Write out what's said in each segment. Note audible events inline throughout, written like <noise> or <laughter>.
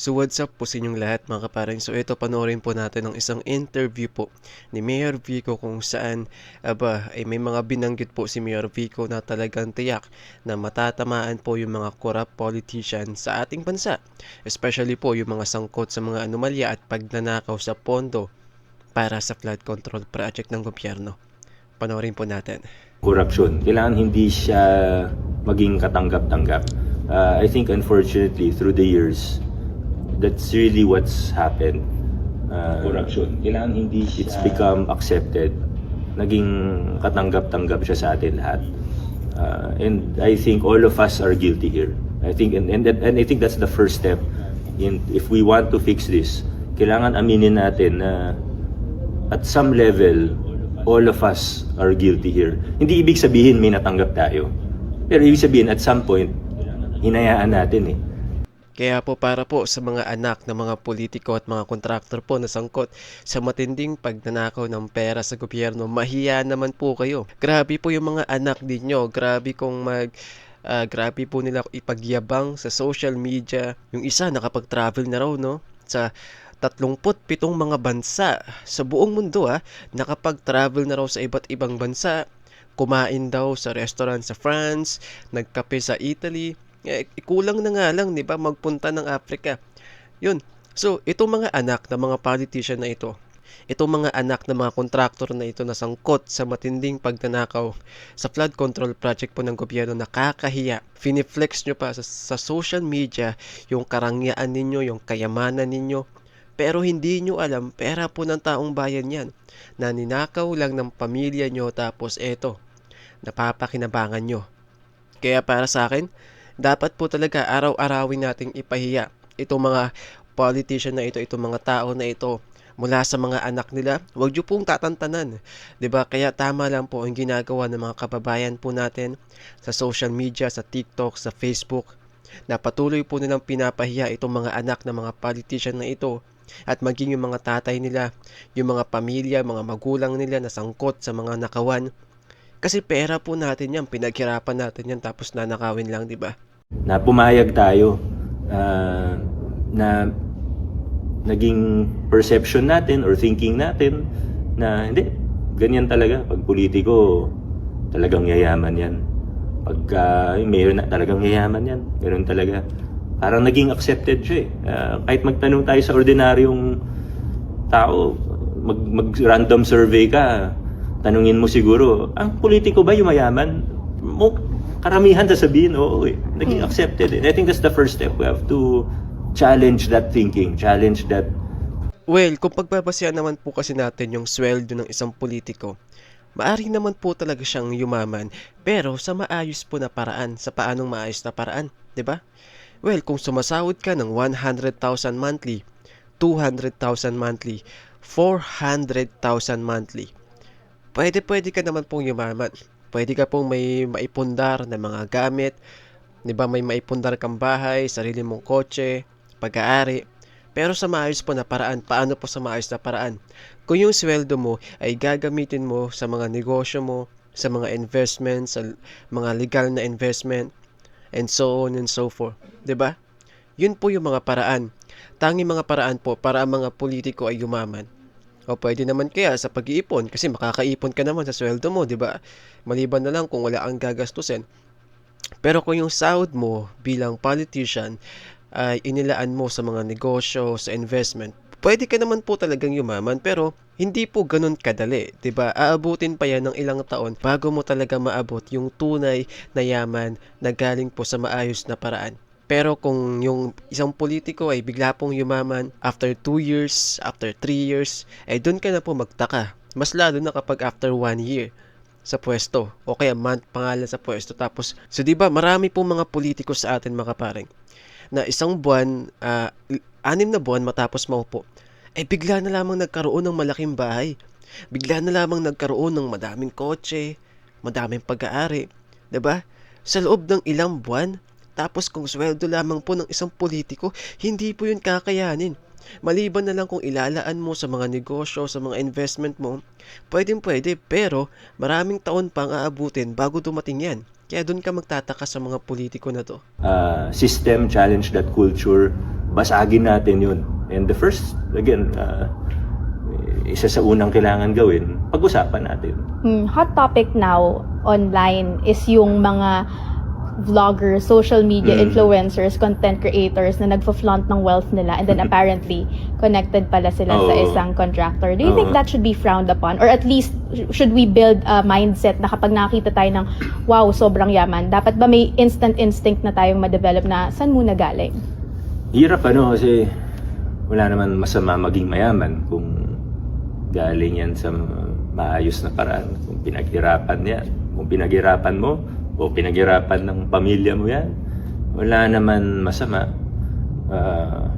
So what's up po sa inyong lahat mga kapareng. So ito panoorin po natin ang isang interview po ni Mayor Vico kung saan aba ay may mga binanggit po si Mayor Vico na talagang tiyak na matatamaan po yung mga corrupt politician sa ating bansa. Especially po yung mga sangkot sa mga anomalya at pagnanakaw sa pondo para sa flood control project ng gobyerno. Panoorin po natin. corruption. Kailangan hindi siya maging katanggap-tanggap. Uh, I think unfortunately through the years, that's really what's happened. Uh, corruption. Kailangan hindi siya... It's become accepted. Naging katanggap-tanggap siya sa atin lahat. Uh, and I think all of us are guilty here. I think and, and and I think that's the first step in if we want to fix this. Kailangan aminin natin na at some level all of us are guilty here. Hindi ibig sabihin may natanggap tayo. Pero ibig sabihin at some point hinayaan natin eh. Kaya po para po sa mga anak ng mga politiko at mga kontraktor po na sangkot sa matinding pagnanakaw ng pera sa gobyerno, mahiya naman po kayo. Grabe po yung mga anak ninyo, grabe kong mag ah, grabe po nila ipagyabang sa social media. Yung isa nakapag-travel na raw no sa 37 mga bansa sa buong mundo ah, nakapag-travel na raw sa iba't ibang bansa. Kumain daw sa restaurant sa France, nagkape sa Italy, eh, kulang na nga lang, di ba, magpunta ng Africa. Yun. So, itong mga anak ng mga politician na ito, itong mga anak ng mga kontraktor na ito na sangkot sa matinding pagnanakaw sa flood control project po ng gobyerno nakakahiya. Finiflex nyo pa sa, sa social media yung karangyaan ninyo, yung kayamanan ninyo. Pero hindi nyo alam, pera po ng taong bayan yan. Na ninakaw lang ng pamilya nyo tapos eto, napapakinabangan nyo. Kaya para sa akin, dapat po talaga araw-arawin nating ipahiya itong mga politician na ito, itong mga tao na ito mula sa mga anak nila, huwag niyo pong tatantanan. 'Di ba? Kaya tama lang po ang ginagawa ng mga kababayan po natin sa social media, sa TikTok, sa Facebook na patuloy po nilang pinapahiya itong mga anak ng mga politician na ito at maging yung mga tatay nila, yung mga pamilya, mga magulang nila na sangkot sa mga nakawan. Kasi pera po natin yan, pinaghirapan natin yan tapos nanakawin lang, di ba? na pumayag tayo ah, na naging perception natin or thinking natin na hindi, ganyan talaga. Pag politiko, talagang yayaman yan. Pagka uh, mayor na, talagang yayaman yan. Ganun talaga. Parang naging accepted siya eh. Ah, kahit magtanong tayo sa ordinaryong tao, mag, mag-random survey ka, tanungin mo siguro, ang politiko ba yumayaman? Mo, karamihan sasabihin, oo eh. Naging accepted eh. And I think that's the first step. We have to challenge that thinking, challenge that Well, kung pagbabasehan naman po kasi natin yung sweldo ng isang politiko, maari naman po talaga siyang yumaman, pero sa maayos po na paraan, sa paanong maayos na paraan, 'di ba? Well, kung sumasahod ka ng 100,000 monthly, 200,000 monthly, 400,000 monthly, pwede pwede ka naman pong yumaman. Pwede ka pong may maipundar na mga gamit, 'di ba? May maipundar kang bahay, sarili mong kotse, pag-aari. Pero sa maayos po na paraan, paano po sa maayos na paraan? Kung yung sweldo mo ay gagamitin mo sa mga negosyo mo, sa mga investments, sa mga legal na investment, and so on and so forth. ba? Yun po yung mga paraan. Tangi mga paraan po para ang mga politiko ay yumaman. O pwede naman kaya sa pag-iipon kasi makakaipon ka naman sa sweldo mo, 'di ba? Maliban na lang kung wala ang gagastusin. Pero kung yung sahod mo bilang politician ay inilaan mo sa mga negosyo, sa investment, pwede ka naman po talagang yumaman pero hindi po ganun kadali, 'di ba? Aabutin pa 'yan ng ilang taon bago mo talaga maabot yung tunay na yaman na galing po sa maayos na paraan. Pero kung yung isang politiko ay bigla pong yumaman after 2 years, after 3 years, ay doon ka na po magtaka. Mas lalo na kapag after 1 year sa pwesto o kaya month pangalan sa pwesto tapos so di ba marami po mga politiko sa atin mga pareng na isang buwan ah, anim na buwan matapos maupo eh bigla na lamang nagkaroon ng malaking bahay bigla na lamang nagkaroon ng madaming kotse madaming pag-aari ba sa loob ng ilang buwan tapos kung sweldo lamang po ng isang politiko hindi po yun kakayanin Maliban na lang kung ilalaan mo sa mga negosyo, sa mga investment mo, pwedeng pwede, pero maraming taon pang aabutin bago dumating yan. Kaya doon ka magtataka sa mga politiko na to. uh, system challenge that culture, basagin natin yun. And the first, again, uh, isa sa unang kailangan gawin, pag-usapan natin. Hmm, hot topic now online is yung mga vloggers, social media Mm. influencers, content creators na nagfa-flaunt ng wealth nila and then apparently connected pala sila sa Oo. isang contractor. Do you think Oo. that should be frowned upon? Or at least, sh- should we build a mindset na kapag nakita tayo ng, wow, sobrang yaman, dapat ba may instant instinct na tayong ma-develop na saan muna galing? Hirap ano kasi wala naman masama maging mayaman kung galing yan sa maayos na paraan. Kung pinaghirapan yan, kung pinaghirapan mo o pinaghirapan ng pamilya mo yan, wala naman masama. Uh,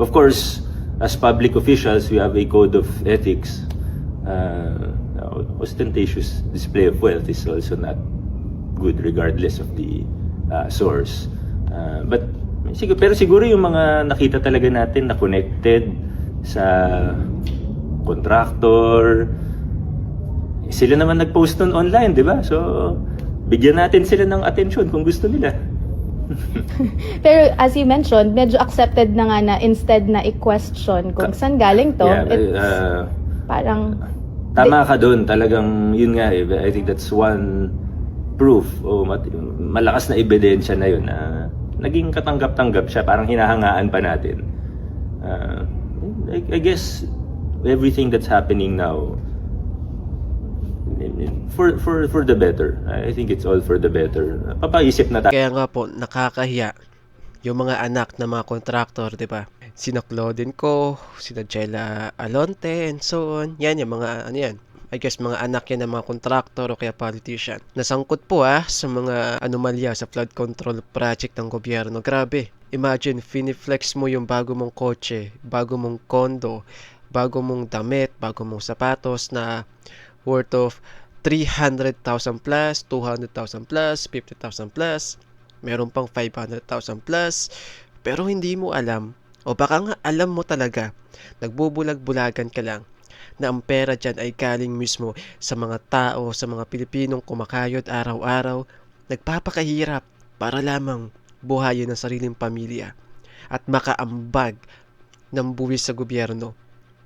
of course, as public officials, we have a code of ethics. Uh, ostentatious display of wealth is also not good regardless of the uh, source. Uh, but siguro, pero siguro yung mga nakita talaga natin na connected sa contractor, eh, sila naman nag-post nun online, di ba? So, bigyan natin sila ng attention kung gusto nila. <laughs> Pero as you mentioned, medyo accepted na nga na instead na i-question kung saan galing to, Yeah, it's uh, parang Tama ka doon, talagang yun nga eh. I think that's one proof o malakas na ebidensya na yun na naging katanggap-tanggap siya, parang hinahangaan pa natin. Uh, I, I guess everything that's happening now for for for the better. I think it's all for the better. Papaisip na tayo. Kaya nga po, nakakahiya yung mga anak ng mga kontraktor, di ba? Sina Claudine Ko, sina Jella Alonte, and so on. Yan, yung mga, ano yan, I guess mga anak yan ng mga kontraktor o kaya politician. Nasangkot po ah sa mga anomalya sa flood control project ng gobyerno. Grabe. Imagine, finiflex mo yung bago mong kotse, bago mong kondo, bago mong damit, bago mong sapatos na worth of 300,000 plus, 200,000 plus, 50,000 plus, meron pang 500,000 plus, pero hindi mo alam, o baka nga alam mo talaga, nagbubulag-bulagan ka lang, na ang pera dyan ay galing mismo sa mga tao, sa mga Pilipinong kumakayod araw-araw, nagpapakahirap para lamang buhayin ang sariling pamilya at makaambag ng buwis sa gobyerno.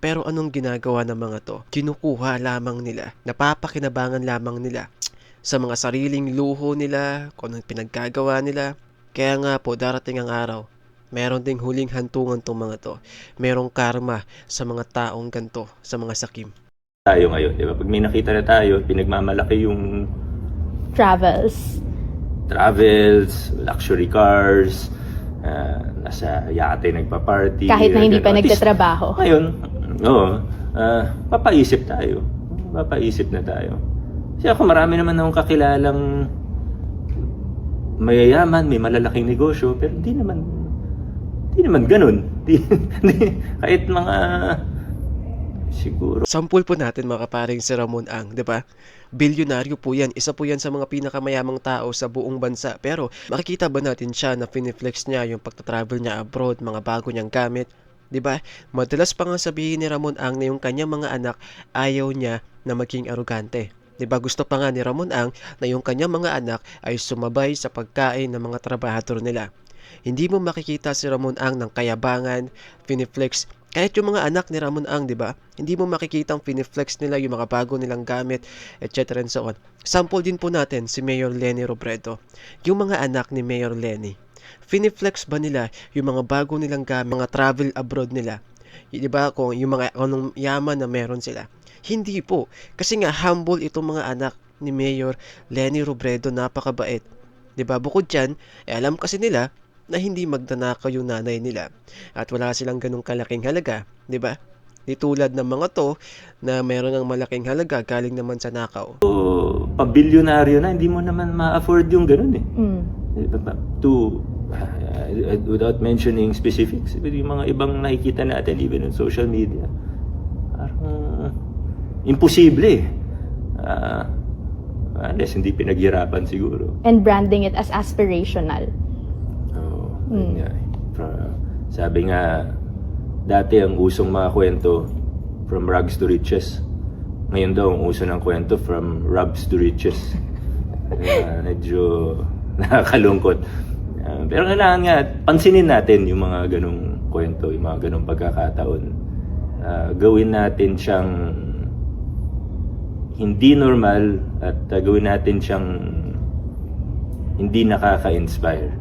Pero anong ginagawa ng mga to? Kinukuha lamang nila, napapakinabangan lamang nila sa mga sariling luho nila, kung anong pinaggagawa nila. Kaya nga po, darating ang araw, meron ding huling hantungan tong mga to. Merong karma sa mga taong ganto, sa mga sakim. tayo ngayon, di ba? Pag may nakita na tayo, pinagmamalaki yung travels. travels, luxury cars, uh, nasa yate nagpa-party. Kahit na hindi pa At least, nagtatrabaho. Ngayon, oo, ah, papaisip tayo. Papaisip na tayo. Kasi ako marami naman akong kakilalang mayayaman, may malalaking negosyo, pero hindi naman, hindi naman ganun. Di, <laughs> di- kahit mga, siguro, Sampul po natin mga kaparing si Ramon Ang, di ba? Bilyonaryo po yan. Isa po yan sa mga pinakamayamang tao sa buong bansa. Pero makikita ba natin siya na finiflex niya yung pagta-travel niya abroad, mga bago niyang gamit? 'Di ba? Madalas pa nga sabihin ni Ramon Ang na yung kanyang mga anak ayaw niya na maging arugante. 'Di ba? Gusto pa nga ni Ramon Ang na yung kanyang mga anak ay sumabay sa pagkain ng mga trabahador nila. Hindi mo makikita si Ramon Ang ng kayabangan, finiflex. Kahit yung mga anak ni Ramon Ang, di ba? Hindi mo makikita ang finiflex nila, yung mga bago nilang gamit, etc. and so on. Sample din po natin si Mayor Lenny Robredo. Yung mga anak ni Mayor Lenny. Finiflex ba nila yung mga bago nilang gamit, mga travel abroad nila? Di ba? Kung yung mga anong yaman na meron sila. Hindi po. Kasi nga humble itong mga anak ni Mayor Lenny Robredo, napakabait. 'Di ba? Bukod diyan, eh, alam kasi nila na hindi magdanakaw yung nanay nila at wala silang ganong kalaking halaga, 'di ba? Di tulad ng mga to na meron ng malaking halaga galing naman sa nakaw. pabilyonaryo na, hindi mo naman ma-afford yung ganun eh. Mm. to uh, without mentioning specifics yung mga ibang nakikita natin even on social media parang imposible eh. Ah, unless hindi pinaghirapan siguro And branding it as aspirational. Mm. yun nga eh. Sabi nga dati ang usong mga kwento from rags to riches. Ngayon daw ang uso ng kwento from rubs to riches. <laughs> Kaya medyo nakakalungkot. Ah, pero kailangan nga, pansinin natin yung mga ganong kwento, yung mga ganong pagkakataon. Ah, gawin natin siyang hindi normal at ah, gawin natin siyang hindi nakaka-inspire.